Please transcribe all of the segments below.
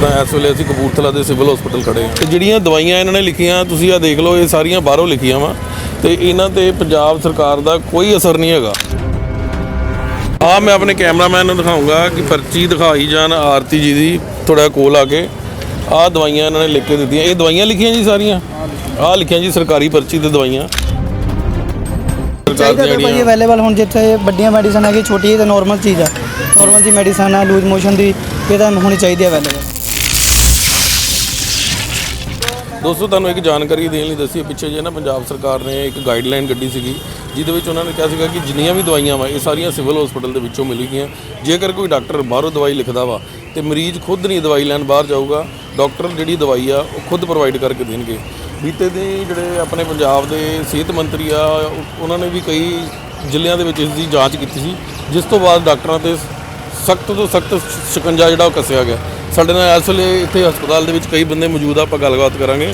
ਤਾਂ ਇਸ ਵੇਲੇ ਅਸੀਂ ਕਪੂਰਥਲਾ ਦੇ ਸਿਵਲ ਹਸਪੀਟਲ ਖੜੇ ਹਾਂ। ਤੇ ਜਿਹੜੀਆਂ ਦਵਾਈਆਂ ਇਹਨਾਂ ਨੇ ਲਿਖੀਆਂ ਤੁਸੀਂ ਆ ਦੇਖ ਲਓ ਇਹ ਸਾਰੀਆਂ ਬਾਹਰੋਂ ਲਿਖੀਆਂ ਵਾ। ਤੇ ਇਹਨਾਂ ਤੇ ਪੰਜਾਬ ਸਰਕਾਰ ਦਾ ਕੋਈ ਅਸਰ ਨਹੀਂ ਹੈਗਾ। ਆ ਮੈਂ ਆਪਣੇ ਕੈਮਰਾਮੈਨ ਨੂੰ ਦਿਖਾਉਂਗਾ ਕਿ ਪਰਚੀ ਦਿਖਾਈ ਜਾਣ ਆਰਤੀ ਜੀ ਦੀ ਥੋੜਾ ਕੋਲ ਆ ਕੇ। ਆ ਦਵਾਈਆਂ ਇਹਨਾਂ ਨੇ ਲਿਖ ਕੇ ਦਿੱਤੀਆਂ। ਇਹ ਦਵਾਈਆਂ ਲਿਖੀਆਂ ਜੀ ਸਾਰੀਆਂ? ਆ ਲਿਖੀਆਂ ਜੀ ਸਰਕਾਰੀ ਪਰਚੀ ਤੇ ਦਵਾਈਆਂ। ਚਾਹੀਦਾ ਤਾਂ ਅਵੇਲੇਬਲ ਹੁਣ ਜਿੱਥੇ ਵੱਡੀਆਂ ਮੈਡੀਸਨ ਹੈਗੀ ਛੋਟੀ ਤਾਂ ਨਾਰਮਲ ਚੀਜ਼ ਆ। ਨਾਰਮਲ ਜੀ ਮੈਡੀਸਨ ਆ ਲੂਜ਼ ਮੋਸ਼ਨ ਦੀ ਇਹ ਤਾਂ ਹੋਣੀ ਚਾਹੀਦੀ ਹੈ ਅਵੇਲੇਬਲ ਦੋਸਤੋ, ਤੁਹਾਨੂੰ ਇੱਕ ਜਾਣਕਾਰੀ ਦੇਣ ਲਈ ਦੱਸੀ, ਪਿੱਛੇ ਜੇ ਨਾ ਪੰਜਾਬ ਸਰਕਾਰ ਨੇ ਇੱਕ ਗਾਈਡਲਾਈਨ ਕੱਢੀ ਸੀਗੀ, ਜਿਹਦੇ ਵਿੱਚ ਉਹਨਾਂ ਨੇ ਕਿਹਾ ਸੀਗਾ ਕਿ ਜਿੰਨੀਆਂ ਵੀ ਦਵਾਈਆਂ ਵਾ, ਇਹ ਸਾਰੀਆਂ ਸਿਵਲ ਹਸਪੀਟਲ ਦੇ ਵਿੱਚੋਂ ਮਿਲਣਗੀਆਂ ਜੇਕਰ ਕੋਈ ਡਾਕਟਰ ਬਾਹਰੋਂ ਦਵਾਈ ਲਿਖਦਾ ਵਾ, ਤੇ ਮਰੀਜ਼ ਖੁਦ ਨਹੀਂ ਦਵਾਈ ਲੈਣ ਬਾਹਰ ਜਾਊਗਾ ਡਾਕਟਰ ਜਿਹੜੀ ਦਵਾਈ ਆ, ਉਹ ਖੁਦ ਪ੍ਰੋਵਾਈਡ ਕਰਕੇ ਦੇਣਗੇ। ਬੀਤੇ ਦੇ ਜਿਹੜੇ ਆਪਣੇ ਪੰਜਾਬ ਦੇ ਸਿਹਤ ਮੰਤਰੀ ਆ, ਉਹਨਾਂ ਨੇ ਵੀ ਕਈ ਜ਼ਿਲ੍ਹਿਆਂ ਦੇ ਵਿੱਚ ਇਸ ਦੀ ਜਾਂਚ ਕੀਤੀ ਸੀ, ਜਿਸ ਤੋਂ ਬਾਅਦ ਡਾਕਟਰਾਂ ਤੇ ਸਖਤ ਤੋਂ ਸਖਤ ਸ਼ਿਕੰਜਾ ਜਿਹੜਾ ਉਹ ਕੱਸਿਆ ਗਿਆ। ਸਾਡੇ ਨਾਲ ਇਸ ਵੇਲੇ ਇੱਥੇ ਹਸਪਤਾਲ ਦੇ ਵਿੱਚ ਕਈ ਬੰਦੇ ਮੌਜੂਦ ਆ ਆਪਾਂ ਗੱਲਬਾਤ ਕਰਾਂਗੇ।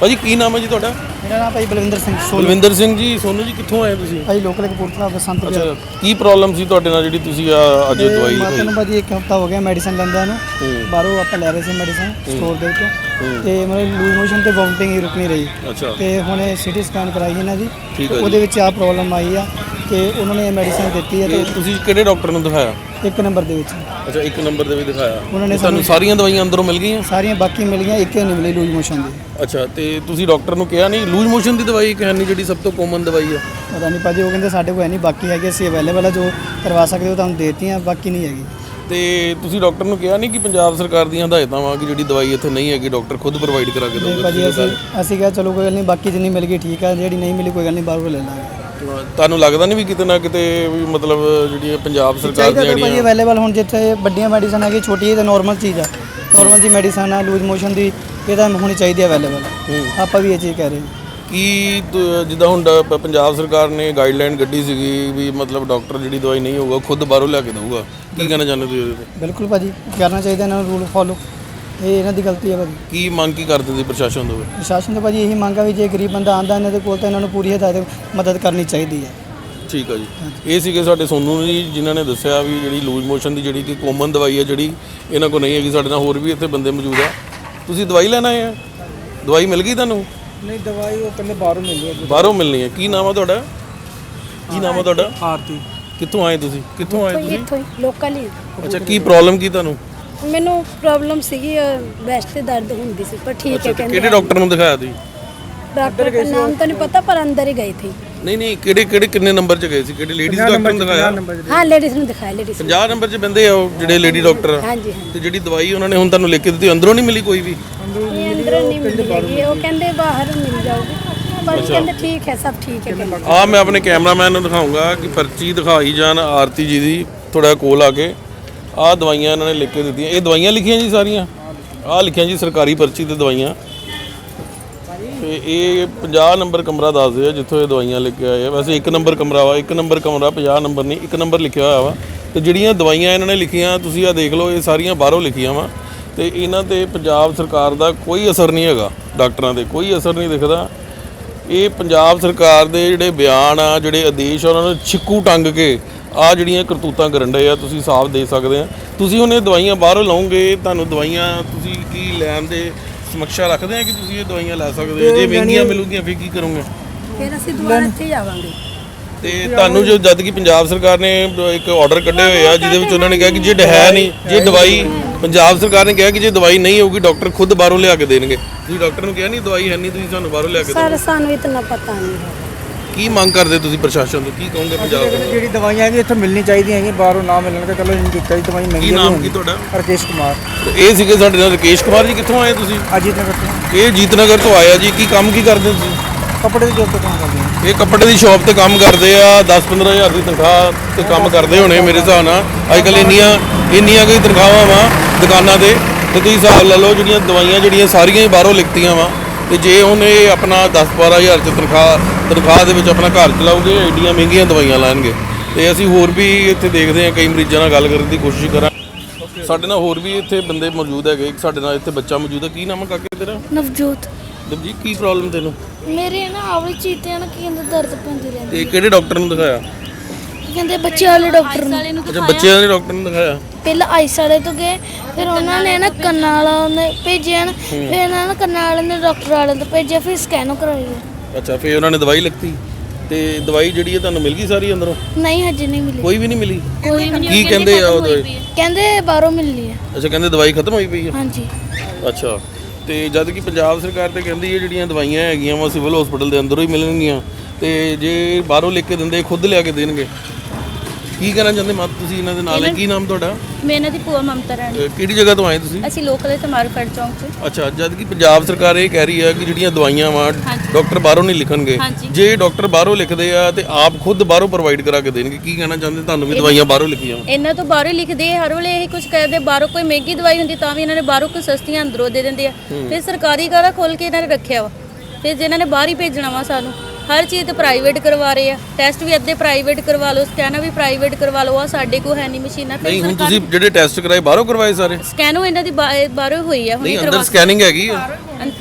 ਭਾਜੀ ਕੀ ਨਾਮ ਹੈ ਜੀ ਤੁਹਾਡਾ? ਮੇਰਾ ਨਾਮ ਭਾਈ ਬਲਵਿੰਦਰ ਸਿੰਘ ਸੋਲ ਬਲਵਿੰਦਰ ਸਿੰਘ ਜੀ ਸੋਨੂ ਜੀ ਕਿੱਥੋਂ ਆਏ ਤੁਸੀਂ? ਭਾਈ ਲੋਕਲ ਕਪੂਰਥਲਾ ਬਸੰਤ ਵਿਹਾਰ ਅੱਛਾ ਕੀ ਪ੍ਰੋਬਲਮ ਸੀ ਤੁਹਾਡੇ ਨਾਲ ਜਿਹੜੀ ਤੁਸੀਂ ਆ ਅੱਜ ਦਵਾਈ ਮਾਤਾ ਨੂੰ ਭਾਜੀ ਇੱਕ ਹਫਤਾ ਹੋ ਗਿਆ ਮੈਡੀਸਨ ਲੈਂਦਿਆਂ ਨੂੰ। ਹੂੰ। ਬਾਹਰੋਂ ਆਪਾਂ ਲੈ ਰਹੇ ਸੀ ਮੈਡੀਸਨ ਸਟੋਰ ਦੇ ਵਿੱਚੋਂ। ਤੇ ਮਤਲਬ ਲੂਜ਼ ਮੋਸ਼ਨ ਤੇ ਵੋਮਟਿੰਗ ਹੀ ਰੁਕ ਨਹੀਂ ਰਹੀ। ਅੱਛਾ। ਤੇ ਹੁਣੇ ਸਿਟੀ ਸਕੈਨ ਕਰਾਈ ਇਹਨਾਂ ਦੀ। ਠੀਕ ਤੇ ਹੈ ਜੀ। ਉਹਦੇ ਵਿੱਚ ਆ ਪ੍ਰੋਬਲਮ ਆਈ ਆ। ਕਿ ਉਹਨਾਂ ਨੇ ਇਹ ਮੈਡੀਸਨ ਦਿੱਤੀ ਹੈ ਤੇ ਤੁਸੀਂ ਕਿਹੜੇ ਡਾਕਟਰ ਨੂੰ ਦਿਖਾਇਆ? ਇੱਕ ਨੰਬਰ ਦੇ ਵਿੱਚ। ਅੱਛਾ ਇੱਕ ਨੰਬਰ ਦੇ ਵੀ ਦਿਖਾਇਆ। ਉਹਨਾਂ ਨੇ ਤੁਹਾਨੂੰ ਸਾਰੀਆਂ ਦਵਾਈਆਂ ਅੰਦਰੋਂ ਮਿਲ ਗਈਆਂ? ਸਾਰੀਆਂ ਬਾਕੀ ਮਿਲ ਗਈਆਂ ਇੱਕ ਹੀ ਨਹੀਂ ਮਿਲੀ ਲੂਜ਼ ਮੋਸ਼ਨ ਦੀ। ਅੱਛਾ ਤੇ ਤੁਸੀਂ ਡਾਕਟਰ ਨੂੰ ਕਿਹਾ ਨਹੀਂ ਲੂਜ਼ ਮੋਸ਼ਨ ਦੀ ਦਵਾਈ ਹੈ ਨਹੀਂ ਜਿਹੜੀ ਸਭ ਤੋਂ ਕਾਮਨ ਦਵਾਈ ਆ ਪਤਾ ਨਹੀਂ ਭਾਜੀ ਉਹ ਕਹਿੰਦੇ ਸਾਡੇ ਕੋਲ ਹੈ ਨਹੀਂ ਬਾਕੀ ਹੈਗੇ ਅਸੀਂ ਅਵੇਲੇਬਲ ਆ ਜੋ ਕਰਵਾ ਸਕਦੇ ਹੋ ਤੁਹਾਨੂੰ ਦੇਤੀਆਂ ਬਾਕੀ ਨਹੀਂ ਹੈਗੀ। ਤੇ ਤੁਸੀਂ ਡਾਕਟਰ ਨੂੰ ਕਿਹਾ ਨਹੀਂ ਕਿ ਪੰਜਾਬ ਸਰਕਾਰ ਦੀਆਂ ਹਦਾਇਤਾਂ ਵਾ ਕਿ ਜਿਹੜੀ ਦਵਾਈ ਇੱਥੇ ਨਹੀਂ ਹੈਗੀ ਡਾਕਟਰ ਖੁਦ ਪ੍ਰੋਵਾਈਡ ਕਰਾ ਕੇ ਦੇਊਗਾ ਭਾਜੀ ਅਸੀਂ ਅਸੀਂ ਕਿਹਾ ਚਲੋ ਕੋਈ ਗੱਲ ਨਹੀਂ ਬਾਕੀ ਜਿੰਨੀ ਮਿਲ ਗਈ ਠੀਕ ਆ ਜਿਹੜੀ ਨਹੀਂ ਮਿਲੀ ਕੋਈ ਗੱਲ ਨਹੀਂ ਬਾਹਰੋਂ ਲੈ ਲਾਂਗੇ। ਤੁਹਾਨੂੰ ਲੱਗਦਾ ਨਹੀਂ ਵੀ ਕਿਤੇ ਨਾ ਕਿਤੇ ਵੀ ਮਤਲਬ ਜਿਹੜੀ ਇਹ ਪੰਜਾਬ ਸਰਕਾਰ ਚਾਹੀਦਾ ਦੀਆਂ ਤਾਂ ਜਿਹੜੀਆਂ ਅਵੇਲੇਬਲ ਹੁਣ ਜਿੱਥੇ ਵੱਡੀਆਂ ਮੈਡੀਸਨ ਹੈਗੀ ਛੋਟੀ ਤਾਂ ਨਾਰਮਲ ਚੀਜ਼ ਆ। ਨਾਰਮਲ ਜੀ ਮੈਡੀਸਨ ਆ ਲੂਜ਼ ਮੋਸ਼ਨ ਦੀ ਇਹ ਤਾਂ ਹੋਣੀ ਚਾਹੀਦੀ ਹੈ। ਅਵੇਲੇਬਲ ਆਪਾਂ ਵੀ ਇਹ ਚੀਜ਼ ਕਹਿ ਰਹੇ ਹਾਂ। ਕੀ ਤ- ਜਿੱਦਾਂ ਹੁਣ ਡ- ਪ- ਪੰਜਾਬ ਸਰਕਾਰ ਨੇ ਗਾਈਡਲਾਈਨ ਕੱਢੀ ਸੀਗੀ ਵੀ ਮਤਲਬ ਡਾਕਟਰ ਜਿਹੜੀ ਦਵਾਈ ਨਹੀਂ ਹੋਊਗਾ ਖੁਦ ਬਾਹਰੋਂ ਲਿਆ ਕੇ ਦਊਗਾ। ਕੀ ਕਹਿਣਾ ਚਾਹੁੰਦੇ ਤੁਸੀਂ ਉਹਦੇ ਤੇ? ਬਿਲਕੁਲ ਭਾਜੀ ਕਰਨਾ ਚਾਹੀਦਾ ਇਹਨਾਂ ਨੂੰ ਰੂਲ ਫੋਲੋ ਇਹ ਇਹਨਾਂ ਦੀ ਗਲਤੀ ਹੈ ਭਾਜੀ। ਕੀ ਮੰਗ ਕੀ ਕਰਦੇ ਸੀ ਪ੍ਰਸ਼ਾਸਨ ਤੋਂ? ਪ੍ਰਸ਼ਾਸਨ ਤੋਂ ਭਾਜੀ ਇਹੀ ਮੰਗ ਆ ਵੀ ਜੇ ਗਰੀਬ ਬੰਦਾ ਆਂਦਾ ਇਹਨਾਂ ਦੇ ਕੋਲ ਤਾਂ ਇਹਨਾਂ ਨੂੰ ਪੂਰੀ ਹਦਾਇਤ ਮਦਦ ਕਰਨੀ ਚਾਹੀਦੀ ਹੈ। ਠੀਕ ਆ ਜੀ। ਇਹ ਸੀਗੇ ਸਾਡੇ ਸੋਨੂ ਜੀ ਜਿਨ੍ਹਾਂ ਨੇ ਦੱਸਿਆ ਵੀ ਜਿਹੜੀ ਲੂਜ਼ ਮੋਸ਼ਨ ਦੀ ਜਿਹੜੀ ਕਿ ਕਾਮਨ ਦਵਾਈ ਹੈ ਜਿਹੜੀ ਇਹਨਾਂ ਕੋਲ ਨਹੀਂ ਹੈਗੀ ਸਾਡੇ ਨਾਲ ਹੋਰ ਵੀ ਇੱਥੇ ਬੰਦੇ ਮੌਜੂਦ ਆ। ਤੁਸੀਂ ਦਵਾਈ ਲੈਣ ਆਏ ਆ? ਦਵਾਈ ਮਿਲ ਗਈ ਤੁਹਾਨੂੰ? ਨਹੀਂ ਦਵਾਈ ਉਹ ਕਹਿੰਦੇ ਬਾਹਰੋਂ ਮਿਲਦੀ ਹੈ। ਬਾਹਰੋਂ ਮਿਲਣੀ ਹੈ। ਕੀ ਨਾਮ ਆ ਤੁਹਾਡਾ? ਕੀ ਨਾਮ ਆ ਤੁਹਾਡਾ? ਆਰਤੀ ਕਿੱਥੋਂ ਆਏ ਤੁਸੀਂ? ਕਿੱਥੋਂ ਆਏ ਤੁਸੀਂ? ਇੱਥੋਂ ਹੀ ਲੋਕਲ ਹੀ। ਅੱਛਾ ਕੀ ਪ੍ਰੋਬਲਮ ਕੀ ਤੁਹਾਨੂੰ? ਮੈਨੂੰ ਪ੍ਰੋਬਲਮ ਸੀਗੀ ਵੈਸਟ ਤੇ ਦਰਦ ਹੁੰਦੀ ਸੀ ਪਰ ਠੀਕ ਹੈ ਕਹਿੰਦੇ ਕਿਹੜੇ ਡਾਕਟਰ ਨੂੰ ਦਿਖਾਇਆ ਤੁਸੀਂ? ਡਾਕਟਰ ਦਾ ਨਾਮ ਤਾਂ ਨਹੀਂ ਪਤਾ ਪਰ ਅੰਦਰ ਹੀ ਗਈ ਥੀ ਨਹੀਂ ਨਹੀਂ ਕਿਹੜੇ ਕਿਹੜੇ ਕਿੰਨੇ ਨੰਬਰ 'ਚ ਗਏ ਸੀ? ਕਿਹੜੇ ਲੇਡੀਜ਼ ਡਾਕਟਰ ਨੂੰ ਦਿਖਾਇਆ? ਹਾਂ ਲੇਡੀਜ਼ ਨੂੰ ਦਿਖਾਇਆ ਲੇਡੀਜ਼ 50 ਨੰਬਰ 'ਚ ਬੰਦੇ ਆ ਉਹ ਜਿਹੜੇ ਲੇਡੀ ਡਾਕਟਰ ਆ। ਹਾਂਜੀ ਹਾਂਜੀ। ਤੇ ਜਿਹੜੀ ਦਵਾਈ ਉਹਨਾਂ ਨੇ ਹੁਣ ਤੁਹਾਨੂੰ ਲਿਖ ਕੇ ਦਿੱਤੀ ਅੰਦਰੋਂ ਨਹੀਂ ਮਿਲੀ ਕੋਈ ਵੀ? ਅੰਦਰ ਨਹੀਂ ਮਿਲੀ ਉਹ ਕਹਿੰਦੇ ਬਾਹਰ ਮਿਲ ਜਾਊਗੀ ਪਰ ਕਹਿੰਦੇ ਠੀਕ ਹੈ ਸਭ ਠੀਕ ਹੈ ਕਹਿੰਦੇ। ਆ ਮੈਂ ਆਪਣੇ ਕੈਮਰਾਮੈਨ ਨੂੰ ਦਿਖਾਉਂਗਾ ਕਿ ਪਰਚੀ ਦਿਖਾਈ ਜਾਣ ਆਰਤੀ ਜੀ ਦੀ ਥੋੜਾ ਕੋਲ ਆ ਕੇ। ਆਹ ਦਵਾਈਆਂ ਇਹਨਾਂ ਨੇ ਲਿਖ ਕੇ ਦਿੱਤੀਆਂ। ਇਹ ਦਵਾਈਆਂ ਲਿਖੀਆਂ ਜੀ ਸਾਰੀਆਂ? ਆਹ ਲਿਖੀਆਂ ਜੀ ਸਰਕਾਰੀ ਪਰਚੀ ਤੇ ਦਵਾਈਆਂ। ਤੇ ਇਹ 50 ਨੰਬਰ ਕਮਰਾ ਦੱਸਦੇ ਆ ਜਿੱਥੋਂ ਇਹ ਦਵਾਈਆਂ ਲਿਖ ਕੇ ਆਏ ਆ। ਵੈਸੇ ਇੱਕ ਨੰਬਰ ਕਮਰਾ ਵਾ, ਇੱਕ ਨੰਬਰ ਕਮਰਾ 50 ਨੰਬਰ ਨਹੀਂ, ਇੱਕ ਨੰਬਰ ਲਿਖਿਆ ਹੋਇਆ ਵਾ। ਤੇ ਜਿਹੜੀਆਂ ਦਵਾਈਆਂ ਇਹਨਾਂ ਨੇ ਲਿਖੀਆਂ, ਤੁਸੀਂ ਆ ਦੇਖ ਲਓ, ਇਹ ਸਾਰੀਆਂ ਬਾਹਰੋਂ ਲਿਖੀਆਂ ਵਾ। ਤੇ ਇਹਨਾਂ ਤੇ ਪੰਜਾਬ ਸਰਕਾਰ ਦਾ ਕੋਈ ਅਸਰ ਨਹੀਂ ਹੈਗਾ, ਡਾਕਟਰਾਂ ਤੇ ਕੋਈ ਅਸਰ ਨਹੀਂ ਦਿਖਦਾ। ਇਹ ਪੰਜਾਬ ਸਰਕਾਰ ਦੇ ਜਿਹੜੇ ਬਿਆਨ ਆ, ਜਿਹੜੇ ਆਦੇਸ਼ ਆ, ਉਹਨਾਂ ਨੂੰ ਛਿੱਕੂ ਟੰਗ ਕੇ ਆ ਜਿਹੜੀਆਂ ਕਰਤੂਤਾਂ ਕਰਨ ਡਏ ਆ ਤੁਸੀਂ ਸਾਫ਼ ਦੇ ਸਕਦੇ ਆ। ਤੁਸੀਂ ਹੁਣ ਇਹ ਦਵਾਈਆਂ ਬਾਹਰੋਂ ਲਓਗੇ ਤੁਹਾਨੂੰ ਦਵਾਈਆਂ ਤੁਸੀਂ ਕੀ ਲੈਣ ਦੇ ਸਮਕਸ਼ਾ ਰੱਖਦੇ ਆ ਕਿ ਤੁਸੀਂ ਇਹ ਦਵਾਈਆਂ ਲੈ ਸਕਦੇ ਹੋ? ਜੇ ਮਹਿੰਗੀਆਂ ਮਿਲੂਗੀਆਂ ਫਿਰ ਕੀ ਕਰੋਗੇ? ਫਿਰ ਅਸੀਂ ਦੁਬਾਰਾ ਇੱਥੇ ਹੀ ਆਵਾਂਗੇ ਤੇ ਤੁਹਾਨੂੰ ਜੋ ਜਦ ਕਿ ਪੰਜਾਬ ਸਰਕਾਰ ਨੇ ਇੱਕ ਆਰਡਰ ਕੱਢੇ ਹੋਏ ਆ ਜਿਹਦੇ ਵਿੱਚ ਉਹਨਾਂ ਨੇ ਕਿਹਾ ਕਿ ਜੇ ਹੈ ਨਹੀਂ ਜੇ ਦਵਾਈ ਪੰਜਾਬ ਸਰਕਾਰ ਨੇ ਕਿਹਾ ਕਿ ਜੇ ਦਵਾਈ ਨਹੀਂ ਹੋਊਗੀ ਡਾਕਟਰ ਖੁਦ ਬਾਹਰੋਂ ਲਿਆ ਕੇ ਦੇਣਗੇ। ਤੁਸੀਂ ਡਾਕਟਰ ਨੂੰ ਕਿਹਾ ਨਹੀਂ ਦਵਾਈ ਹੈ ਨਹੀਂ ਤੁਸੀਂ ਸਾਨੂੰ ਬਾਹਰੋਂ ਲਿਆ ਕੇ ਦਿਓ ਸਰ ਸਾਨੂੰ ਇਤਨਾ ਪਤਾ ਨਹੀਂ ਹੈ। ਕੀ ਮੰਗ ਕਰਦੇ ਤੁਸੀਂ ਪ੍ਰਸ਼ਾਸਨ ਤੋਂ? ਕੀ ਕਹੋਗੇ ਪੰਜਾਬ ਦੇ ਜਿਹੜੀ ਦਵਾਈਆਂ ਹੈਗੀ ਇੱਥੇ ਮਿਲਣੀ ਚਾਹੀਦੀਆਂ ਹੈਗੀਆਂ ਬਾਹਰੋਂ ਨਾ ਮਿਲਣ ਤਾਂ ਚਲੋ ਨਹੀਂ ਕਈ ਦਵਾਈ ਕੀ ਮਹਿੰਗੀ ਨਾਮ ਕੀ ਤੁਹਾਡਾ? ਰਕੇਸ਼ ਕੁਮਾਰ। ਇਹ ਸੀਗੇ ਸਾਡੇ ਨਾਲ ਰਕੇਸ਼ ਕੁਮਾਰ ਜੀ ਕਿੱਥੋਂ ਆਏ ਤੁਸੀਂ? ਅਜੀਤ ਨਗਰ ਤੋਂ। ਇਹ ਜੀਤਨਗਰ ਤੋਂ ਆਇਆ ਜੀ ਕੀ ਕੰਮ ਕੀ ਕਰਦੇ ਤੁਸੀਂ? ਕੱਪੜੇ ਦੀ ਜੋਬ ਤੇ ਕੰਮ ਕਰਦੇ ਹਾਂ ਇਹ ਕੱਪੜੇ ਦੀ ਸ਼ਾਪ ਤੇ ਕੰਮ ਕਰਦੇ ਆ 10-15 ਹਜ਼ਾਰ ਦੀ ਤਨਖਾਹ ਤੇ ਕੰਮ ਕਰਦੇ ਹੋਣੇ ਮੇਰੇ ਹਿਸਾਬ ਨਾਲ। ਅੱਜ ਕੱਲ ਇੰਨੀਆਂ ਇੰਨੀਆਂ ਕੋਈ ਤਨਖਾਹਾਂ ਵਾ ਦੁਕਾਨਾਂ ਤੇ ਤੇ ਤੁਸੀਂ ਹਿਸਾਬ ਲਾ ਲਓ ਜਿਹੜੀਆਂ ਦਵਾਈਆਂ ਜਿਹੜੀਆਂ ਸਾਰੀਆਂ ਹੀ ਬਾਹਰੋਂ ਲਿਖਤੀਆਂ ਵਾ। ਤੇ ਜੇ ਹੁਣ ਇਹ ਆਪਣਾ 10-12 ਹਜ਼ਾਰ ਚ ਤਨਖਾਹ ਤਨਖਾਹ ਦੇ ਵਿੱਚ ਆਪਣਾ ਘਰ ਚਲਾਉਗੇ ਏਡੀਆਂ ਮਹਿੰਗੀਆਂ ਦਵਾਈਆਂ ਲੈਣਗੇ। ਤੇ ਅਸੀਂ ਹੋਰ ਵੀ ਇੱਥੇ ਦੇਖਦੇ ਹਾਂ ਕਈ ਮਰੀਜ਼ਾਂ ਨਾਲ ਗੱਲ ਕਰਨ ਦੀ ਕੋਸ਼ਿਸ਼ ਕਰਾਂ ਸਾਡੇ ਨਾਲ ਹੋਰ ਵੀ ਇੱਥੇ ਬੰਦੇ ਮੌਜੂਦ ਹੈਗੇ ਇੱਕ ਸਾਡੇ ਨਾਲ ਇੱਥੇ ਬੱਚਾ ਮੌਜੂਦ ਹੈ। ਕੀ ਨਾਮ ਹੈ ਕਾਕੇ ਤੇਰਾ? ਨਵਜੋਤ। ਦਬਜੀ ਕੀ ਪ੍ਰੋਬਲਮ ਤੈਨੂੰ? ਮੇਰੇ ਨਾ ਆਵਲੀ ਚੀਤੇ ਨਾ ਕੀ ਕਹਿੰਦੇ ਦਰਦ ਪੈਂਦੀ ਰਹਿੰਦੀ ਤੇ ਕਿਹੜੇ ਡਾਕਟਰ ਨੂੰ ਦਿਖਾਇਆ? ਕਹਿੰਦੇ ਬੱਚੇ ਵਾਲੇ ਡਾਕਟਰ ਨੂੰ। ਅੱਛਾ ਬੱਚਿਆਂ ਦੇ ਡਾਕਟਰ ਨੂੰ ਦਿਖਾਇਆ। ਪਹਿਲਾਂ ਆਈਸ ਵਾਲੇ ਤੋਂ ਗਏ। ਫਿਰ ਉਹਨਾਂ ਨੇ ਨਾ ਕੰਨਾਂ ਵਾਲਾ ਨੇ ਭੇਜਿਆ ਨਾ ਫਿਰ ਇਹਨਾਂ ਨੇ ਕੰਨਾਂ ਵਾਲੇ ਨੇ ਡਾਕਟਰ ਵਾਲੇ ਤੋਂ ਭੇਜਿਆ ਫਿਰ ਸਕੈਨ ਕਰਾਈ ਅੱਛਾ ਫਿਰ ਉਹਨਾਂ ਨੇ ਦਵਾਈ ਲਿਖਤੀ ਤੇ ਦਵਾਈ ਜਿਹੜੀ ਹੈ ਤੁਹਾਨੂੰ ਮਿਲ ਗਈ ਸਾਰੀ ਅੰਦਰੋਂ? ਨਹੀਂ ਹਜੇ ਨਹੀਂ ਮਿਲੀ। ਕੋਈ ਵੀ ਨਹੀਂ ਮਿਲੀ? ਕੋਈ ਵੀ ਕੀ ਕਹਿੰਦੇ ਆ ਉਹ ਦਵਾਈ? ਕਹਿੰਦੇ ਬਾਹਰੋਂ ਮਿਲਣੀ ਹੈ ਅੱਛਾ ਕਹਿੰਦੇ ਦਵਾਈ ਖਤਮ ਹੋਈ ਪਈ ਹੈ ਹਾਂਜੀ। ਅੱਛਾ ਤੇ ਜਦ ਕਿ ਪੰਜਾਬ ਸਰਕਾਰ ਤੇ ਕਹਿੰਦੀ ਹੈ ਜਿਹੜੀਆਂ ਦਵਾਈਆਂ ਹੈਗੀਆਂ ਵਾ ਸਿਵਲ ਹਸਪੀਟਲ ਦੇ ਅੰਦਰੋਂ ਹੀ ਮਿਲਣਗੀਆਂ। ਤੇ ਜੇ ਬਾਹਰੋਂ ਲਿਖ ਕੇ ਦਿੰਦੇ ਖੁਦ ਲਿਆ ਕੇ ਦੇਣਗੇ। ਕੀ ਕਹਿਣਾ ਚਾਹੁੰਦੇ ਮਤ ਤੁਸੀਂ ਇਹਨਾਂ ਦੇ ਨਾਲ? ਹੈ ਕੀ ਨਾਮ ਤੁਹਾਡਾ? ਮੈਂ ਇਹਨਾਂ ਦੀ ਭੂਆ ਮਮਤਾ ਰਾਣੀ। ਅਹ ਕਿਹੜੀ ਜਗ੍ਹਾ ਤੋਂ ਆਏ ਤੁਸੀਂ? ਅਸੀਂ ਲੋਕਲ ਤੇ ਮਾਰਕੀਟ ਚੌਂਕ 'ਚ। ਅੱਛਾ ਜਦ ਕਿ ਪੰਜਾਬ ਸਰਕਾਰ ਇਹ ਕਹਿ ਰਹੀ ਹੈ ਕਿ ਜਿਹੜੀਆਂ ਦਵਾਈਆਂ ਵਾ ਡਾਕਟਰ ਬਾਹਰੋਂ ਨਹੀਂ ਲਿਖਣਗੇ। ਹਾਂਜੀ। ਜੇ ਡਾਕਟਰ ਬਾਹਰੋਂ ਲਿਖਦੇ ਆ ਤੇ ਆਪ ਖੁਦ ਬਾਹਰੋਂ ਪ੍ਰੋਵਾਈਡ ਕਰਾ ਕੇ ਦੇਣਗੇ ਕੀ ਕਹਿਣਾ ਚਾਹੁੰਦੇ? ਤੁਹਾਨੂੰ ਵੀ ਦਵਾਈਆਂ ਬਾਹਰੋਂ ਲਿਖੀਆਂ ਵਾ। ਇਹਨਾਂ ਤੋਂ ਬਾਹਰੋਂ ਹੀ ਲਿਖਦੇ ਆ, ਹਰ ਵੇਲੇ ਇਹ ਕੁਝ ਕਰਦੇ ਬਾਹਰੋਂ ਕੋਈ ਮਹਿੰਗੀ ਦਵਾਈ ਹੁੰਦੀ ਤਾਂ ਵੀ ਇਹਨਾਂ ਨੇ ਬਾਹਰੋਂ ਕੋਈ ਸਸਤੀਆਂ ਅੰਦਰੋਂ ਦੇ ਦਿੰਦੇ ਆ। ਫਿਰ ਸਰਕਾਰੀ ਕਾਰਾ ਖੋਲ ਕੇ ਇਹਨਾਂ ਨੇ ਰੱਖਿਆ ਵਾ? ਫਿਰ ਜਿਨ੍ਹਾਂ ਨੇ ਬਾਹਰ ਹੀ ਭੇਜਣਾ ਵਾ ਸਾਨੂੰ ਹਰ ਚੀਜ਼ ਤੇ ਪ੍ਰਾਈਵੇਟ ਕਰਵਾ ਰਹੇ ਆ। ਟੈਸਟ ਵੀ ਅੱਧੇ ਪ੍ਰਾਈਵੇਟ ਕਰਵਾ ਲਓ ਸਕੈਨ ਵੀ ਪ੍ਰਾਈਵੇਟ ਕਰਵਾ ਲਓ ਆ ਸਾਡੇ ਕੋਲ ਹੈ ਨਹੀਂ ਮਸ਼ੀਨਾਂ। ਨਹੀਂ ਹੁਣ ਤੁਸੀਂ ਜਿਹੜੇ ਟੈਸਟ ਕਰਾਏ ਬਾਹਰੋਂ ਕਰਵਾਏ ਸਾਰੇ? ਸਕੈਨੋ ਇਹਨਾਂ ਦੀ ਬਾ- ਬਾਹਰੋਂ ਹੋਈ ਆ ਨਹੀਂ ਹੁਣੇ ਅੰਦਰ ਸਕੈਨਿੰਗ ਹੈਗੀ ਆ।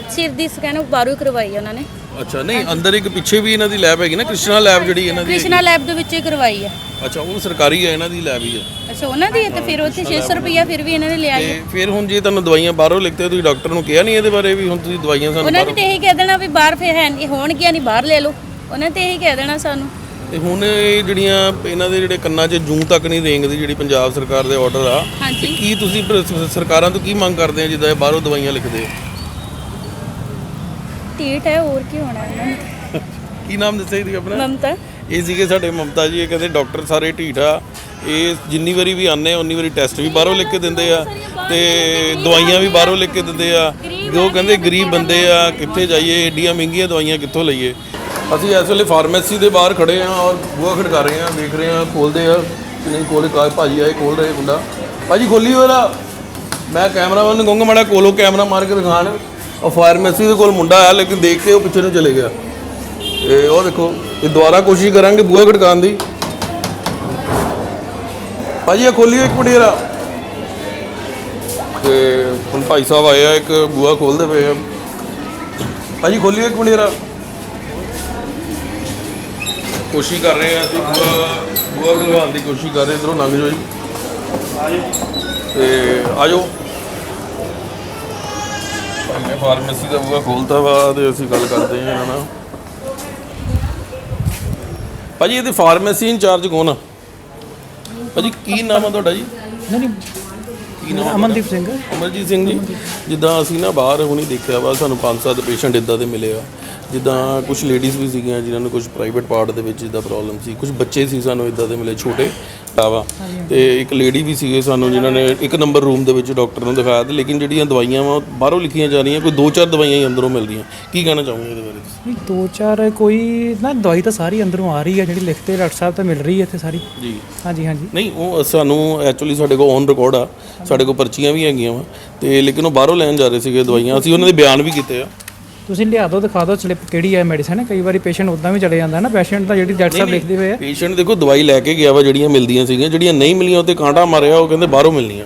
ਸਿਰ ਦੀ ਸਕੈਨੋ ਬਾਹਰੋਂ ਹੀ ਕਰਵਾਈ ਆ ਉਹਨਾਂ ਨੇ। ਅੱਛਾ ਨਹੀਂ ਅੰਦਰ ਇੱਕ ਪਿੱਛੇ ਵੀ ਇਹਨਾਂ ਦੀ ਲੈਬ ਹੈਗੀ ਨਾ ਕ੍ਰਿਸ਼ਨਾ ਲੈਬ ਜਿਹੜੀ ਇਹਨਾਂ ਦੀ ਕ੍ਰਿਸ਼ਨਾ ਲੈਬ ਦੇ ਵਿੱਚ ਹੀ ਕਰਵਾਈ ਆ। ਅੱਛਾ ਉਹ ਸਰਕਾਰੀ ਹੈ ਇਹਨਾਂ ਦੀ ਲੈਬ ਹੀ ਹੈ ਅੱਛਾ ਉਹਨਾਂ ਦੀ ਹੈ ਤੇ ਫਿਰ ਉੱਥੇ 600 ਰੁਪਈਆ ਫਿਰ ਵੀ ਇਹਨਾਂ ਨੇ ਲਿਆ ਤੇ ਫਿਰ ਹੁਣ ਜੇ ਤੁਹਾਨੂੰ ਦਵਾਈਆਂ ਬਾਹਰੋਂ ਲਿਖਤੇ ਤੁਸੀਂ ਡਾਕਟਰ ਨੂੰ ਕਿਹਾ ਨਹੀਂ ਇਹਦੇ ਬਾਰੇ ਵੀ ਹੁਣ ਤੁਸੀਂ ਦਵਾਈਆਂ ਸਾਨੂੰ ਉਹਨਾਂ ਨੇ ਤੇ ਇਹੀ ਕਹਿ ਦੇਣਾ ਵੀ ਬਾਹਰ ਫਿਰ ਹੈ ਨਹੀਂ ਹੋਣਗੀਆਂ ਨਹੀਂ ਬਾਹਰ ਲੈ ਲਓ। ਉਹਨਾਂ ਨੇ ਤੇ ਇਹੀ ਕਹਿ ਦੇਣਾ ਸਾਨੂੰ। ਤੇ ਹੁਣ ਇਹ ਜਿਹੜੀਆਂ ਇਹਨਾਂ ਦੇ ਜਿਹੜੇ ਕੰਨਾਂ 'ਚ ਜੂੰ ਤੱਕ ਨਹੀਂ ਰੇਂਗਦੀ ਜਿਹੜੀ ਪੰਜਾਬ ਸਰਕਾਰ ਦੇ ਆਰਡਰ ਆ ਤੇ ਹਾਂਜੀ। ਕੀ ਤੁਸੀਂ ਸ- ਸਰਕਾਰਾਂ ਤੋਂ ਕੀ ਮੰਗ ਕਰਦੇ ਆ ਜਿੱਦਾਂ ਇਹ ਬਾਹਰੋਂ ਦਵਾਈਆਂ ਲਿਖਦੇ ਆ? ਟੀਟ ਹੈ ਹੋਰ ਕੀ ਹੋਣਾ ਇਹਨਾਂ ਨੂੰ? ਕੀ ਨਾਮ ਦੱਸਿਆ ਜੀ ਆਪਣਾ? ਮਮਤਾ। ਇਹ ਸੀਗੇ ਸਾਡੇ ਮਮਤਾ ਜੀ ਇਹ ਕਹਿੰਦੇ ਡਾਕਟਰ ਸਾਰੇ ਢੀਠ ਆ। ਇਹ ਜਿੰਨੀ ਵਾਰੀ ਵੀ ਆਨੇ ਉਨੀ ਵਾਰੀ ਟੈਸਟ ਵੀ ਬਾਹਰੋਂ ਲਿਖ ਕੇ ਦਿੰਦੇ ਆ ਤੇ ਦਵਾਈਆਂ ਵੀ ਬਾਹਰੋਂ ਲਿਖ ਕੇ ਦਿੰਦੇ ਆ। ਜੋ ਕਹਿੰਦੇ ਗਰੀਬ ਬੰਦੇ ਆ ਕਿੱਥੇ ਜਾਈਏ ਏਡੀਆਂ ਮਹਿੰਗੀਆਂ ਦਵਾਈਆਂ ਕਿੱਥੋਂ ਲਈਏ? ਅਸੀਂ ਇਸ ਵੇਲੇ ਫਾਰਮੇਸੀ ਦੇ ਬਾਹਰ ਖੜੇ ਆ ਔਰ ਬੂਹਾ ਖੜਕਾ ਰਹੇ ਆ ਦੇਖ ਰਹੇ ਆ ਖੋਲਦੇ ਆ। ਕਿ ਨਹੀਂ ਖੋਲੇ ਕਾ ਭਾਜੀ ਆਏ ਖੋਲ ਰਹੇ ਮੁੰਡਾ। ਭਾਜੀ ਖੋਲੀ ਹੋਰਾ ਮੈਂ ਕੈਮਰਾਮੈਨ ਨੂੰ ਕਹੂੰਗਾ ਮਾੜਾ ਕੋਲੋਂ ਕੈਮਰਾ ਮਾਰ ਕੇ ਦਿਖਾਣ। ਉਹ ਫਾਰਮੇਸੀ ਦੇ ਕੋਲ ਮੁੰਡਾ ਆਇਆ, ਲੇਕਿਨ ਦੇਖ ਕੇ ਉਹ ਪਿੱਛੇ ਨੂੰ ਚਲੇ ਗਿਆ। ਇਹ ਉਹ ਦੇਖੋ, ਇਹ ਦੁਬਾਰਾ ਕੋਸ਼ਿਸ਼ ਕਰਾਂਗੇ ਬੂਹਾ ਖੜਕਾਉਣ ਦੀ। ਭਾਜੀ, ਇਹ ਖੋਲੀਓ ਇੱਕ ਮਿੰਟ ਜਰਾ ਤੇ ਹੁਣ ਭਾਈ ਸਾਹਿਬ ਆਏ ਆ, ਇੱਕ ਬੂਹਾ ਖੋਲਦੇ ਪਏ ਆ। ਭਾਜੀ ਖੋਲਿਓ ਇੱਕ ਮਿੰਟ ਜਰਾ ਕੋਸ਼ਿਸ਼ ਕਰ ਰਹੇ ਆ ਅਸੀਂ, ਬੂਹਾ ਬੂਹਾ ਖੁਲਵਾਉਣ ਦੀ ਕੋਸ਼ਿਸ਼ ਕਰ ਰਹੇ ਇਧਰੋਂ ਲੰਘ ਜਾਓ ਜੀ। ਤੇ ਆ ਭਾਈ ਫਾਰਮੇਸੀ ਦਾ ਬੂਹਾ ਖੋਲਤਾ ਵਾ ਤੇ ਅਸੀਂ ਗੱਲ ਕਰਦੇ ਹਾਂ ਨਾਲ ਭਾਜੀ ਇਹਦੇ ਫਾਰਮੇਸੀ ਇੰਚਾਰਜ ਕੌਣ ਆ? ਭਾਜੀ ਕੀ ਨਾਮ ਆ ਤੁਹਾਡਾ ਜੀ? ਨਹੀਂ ਨਹੀਂ। ਕੀ ਨਾਮ ਆ ਅਮਨਦੀਪ ਸਿੰਘ। ਅਮਰਜੀਤ ਸਿੰਘ ਜੀ। ਜਿੱਦਾਂ ਅਸੀਂ ਨਾ ਬਾਹਰ ਹੁਣੀ ਦੇਖਿਆ ਵਾ ਸਾਨੂੰ ਪੰਜ ਸੱਤ ਪੇਸ਼ੈਂਟ ਇਦਾਂ ਦੇ ਮਿਲੇ ਆ। ਜਿੱਦਾਂ ਕੁਝ ਲੇਡੀਜ਼ ਵੀ ਸੀਗੀਆਂ ਜਿਨ੍ਹਾਂ ਨੂੰ ਕੁਝ ਪ੍ਰਾਈਵੇਟ ਪਾਰਟ ਦੇ ਵਿੱਚ ਜਿੱਦਾਂ ਪ੍ਰੋਬਲਮ ਸੀ ਕੁਝ ਬੱਚੇ ਸੀ ਸਾਨੂੰ ਇਦਾਂ ਦੇ ਮਿਲੇ ਛੋਟੇ। ਵਾ। ਤੇ ਇੱਕ ਲੇਡੀ ਵੀ ਸੀਗੇ ਸਾਨੂੰ ਜਿਨ੍ਹਾਂ ਨੇ ਇੱਕ ਨੰਬਰ ਰੂਮ ਦੇ ਵਿੱਚ ਡਾਕਟਰ ਨੂੰ ਦਿਖਾਇਆ ਤੇ ਲੇਕਿਨ ਜਿਹੜੀਆਂ ਦਵਾਈਆਂ ਵਾ ਬਾਹਰੋਂ ਲਿਖੀਆਂ ਜਾ ਰਹੀਆਂ ਕੋਈ ਦੋ ਚਾਰ ਦਵਾਈਆਂ ਹੀ ਅੰਦਰੋਂ ਮਿਲ ਰਹੀਆਂ ਕੀ ਕਹਿਣਾ ਚਾਹੋਗੇ ਇਹਦੇ ਬਾਰੇ ਤੁਸੀਂ? ਨਹੀਂ ਦੋ ਚਾਰ ਕੋਈ ਨਾ ਦਵਾਈ ਤਾਂ ਸਾਰੀ ਅੰਦਰੋਂ ਆ ਰਹੀ ਹੈ ਜਿਹੜੀ ਲਿਖਤੇ ਡਾਕਟਰ ਸਾਹਿਬ ਤਾਂ ਮਿਲ ਰਹੀ ਹੈ ਇੱਥੇ ਸਾਰੀ। ਜੀ। ਹਾਂਜੀ ਹਾਂਜੀ। ਨਹੀਂ ਉਹ ਸਾਨੂੰ ਐਕਚੁਅਲੀ ਸਾਡੇ ਕੋਲ ਔਨ ਰਿਕਾਰਡ ਆ ਸਾਡੇ ਕੋਲ ਪਰਚੀਆਂ ਵੀ ਹੈਗੀਆਂ ਵਾ। ਤੇ ਲੇਕਿਨ ਉਹ ਬਾਹਰੋਂ ਲੈਣ ਜਾ ਰਹੇ ਸੀਗੇ ਦਵਾਈਆਂ। ਅਸੀਂ ਉਹਨਾਂ ਦੇ ਬਿਆਨ ਵੀ ਕੀਤੇ ਆ। ਤੁਸੀਂ ਲਿਆ ਦਿਓ ਦਿਖਾ ਦਿਓ ਸਲਿੱਪ ਕਿਹੜੀ ਹੈ ਮੈਡੀਸਨ ਹੈ ਕਈ ਵਾਰੀ ਪੇਸ਼ੈਂਟ ਉਦਾਂ ਵੀ ਚਲੇ ਜਾਂਦਾ ਨਾ ਪੇਸ਼ੈਂਟ ਤਾਂ ਜਿਹੜੀ ਡਾਕਟਰ ਸਾਹਿਬ ਲਿਖਦੇ ਹੋਏ ਆ। ਪੇਸ਼ੈਂਟ ਦੇਖੋ ਦਵਾਈ ਲੈ ਕੇ ਗਿਆ ਵਾ ਜਿਹੜੀਆਂ ਮਿਲਦੀਆਂ ਸੀਗੀਆਂ ਜਿਹੜੀਆਂ ਨਹੀਂ ਮਿਲੀਆਂ ਉਹ ਤੇ ਕਾਂਟਾ ਮਾਰਿਆ ਉਹ ਕਹਿੰਦੇ ਬਾਹਰੋਂ ਮਿਲਣੀਆਂ।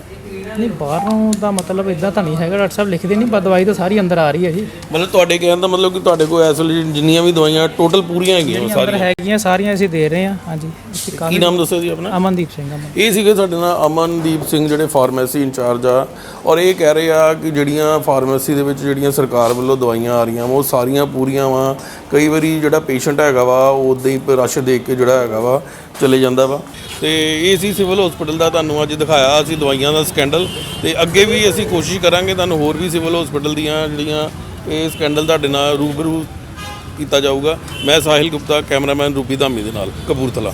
ਨਹੀਂ ਬਾਹਰੋਂ ਦਾ ਮਤਲਬ ਇਦਾਂ ਤਾਂ ਨਹੀਂ ਹੈਗਾ ਡਾਕਟਰ ਸਾਹਿਬ ਲਿਖਦੇ ਨਹੀਂ ਪਰ ਦਵਾਈ ਤਾਂ ਸਾਰੀ ਅੰਦਰ ਆ ਰਹੀ ਹੈ ਜੀ। ਮਤਲਬ ਤੁਹਾਡੇ ਕਹਿਣ ਦਾ ਮਤਲਬ ਕਿ ਤੁਹਾਡੇ ਕੋਲ ਇਸ ਵੇਲੇ ਜਿੰਨੀਆਂ ਵੀ ਦਵਾਈਆਂ ਟੋਟਲ ਪੂਰੀਆਂ ਹੈਗੀਆਂ ਵਾ ਅੰਦਰ ਸਾਰੀਆਂ। ਹੈਗੀਆਂ ਸਾਰੀਆਂ ਅਸੀਂ ਦੇ ਰਹੇ ਹਾਂ। ਹਾਂਜੀ ਅਸੀਂ ਕੀ ਨਾਮ ਦੱਸਿਆ ਜੀ ਆਪਣਾ? ਅਮਨਦੀਪ ਸਿੰਘ ਅਮਨ। ਇਹ ਸੀਗੇ ਸਾਡੇ ਨਾਲ ਅਮਨਦੀਪ ਸਿੰਘ ਜਿਹੜੇ ਫਾਰਮੇਸੀ ਇੰਚਾਰਜ ਆ ਔਰ ਇਹ ਕਹਿ ਰਹੇ ਆ ਕਿ ਜਿਹੜੀਆਂ ਫਾਰਮੇਸੀ ਦੇ ਵਿੱਚ ਜਿਹੜੀਆਂ ਸਰਕਾਰ ਵੱਲੋਂ ਦਵਾਈਆਂ ਆ ਰਹੀਆਂ ਵਾ ਉਹ ਸਾਰੀਆਂ ਪੂਰੀਆਂ ਵਾ। ਕਈ ਵਾਰੀ ਜਿਹੜਾ ਪੇਸ਼ੈਂਟ ਹੈਗਾ ਵਾ ਉਹ ਉਦਾਂ ਹੀ ਰਸ਼ ਦੇਖ ਕੇ ਜਿਹੜਾ ਹੈਗਾ ਵਾ ਚਲੇ ਜਾਂਦਾ ਵਾ। ਤੇ ਇਹ ਸੀ ਸਿਵਲ ਹਸਪੀਟਲ ਦਾ ਤੁਹਾਨੂੰ ਅੱਜ ਦਿਖਾਇਆ, ਅਸੀਂ ਦਵਾਈਆਂ ਦਾ ਸਕੈਂਡਲ। ਤੇ ਅੱਗੇ ਵੀ ਅਸੀਂ ਕੋਸ਼ਿਸ਼ ਕਰਾਂਗੇ ਤੁਹਾਨੂੰ ਹੋਰ ਵੀ ਸਿਵਲ ਹਸਪੀਟਲ ਦੀਆਂ ਜਿਹੜੀਆਂ, ਇਹ ਸਕੈਂਡਲ ਤੁਹਾਡੇ ਨਾਲ ਰੂਬਰੂ ਕੀਤਾ ਜਾਊਗਾ। ਮੈਂ ਸਾਹਿਲ ਗੁਪਤਾ, ਕੈਮਰਾਮੈਨ ਰੂਪੀ ਧਾਮੀ ਦੇ ਨਾਲ, ਕਪੂਰਥਲਾ।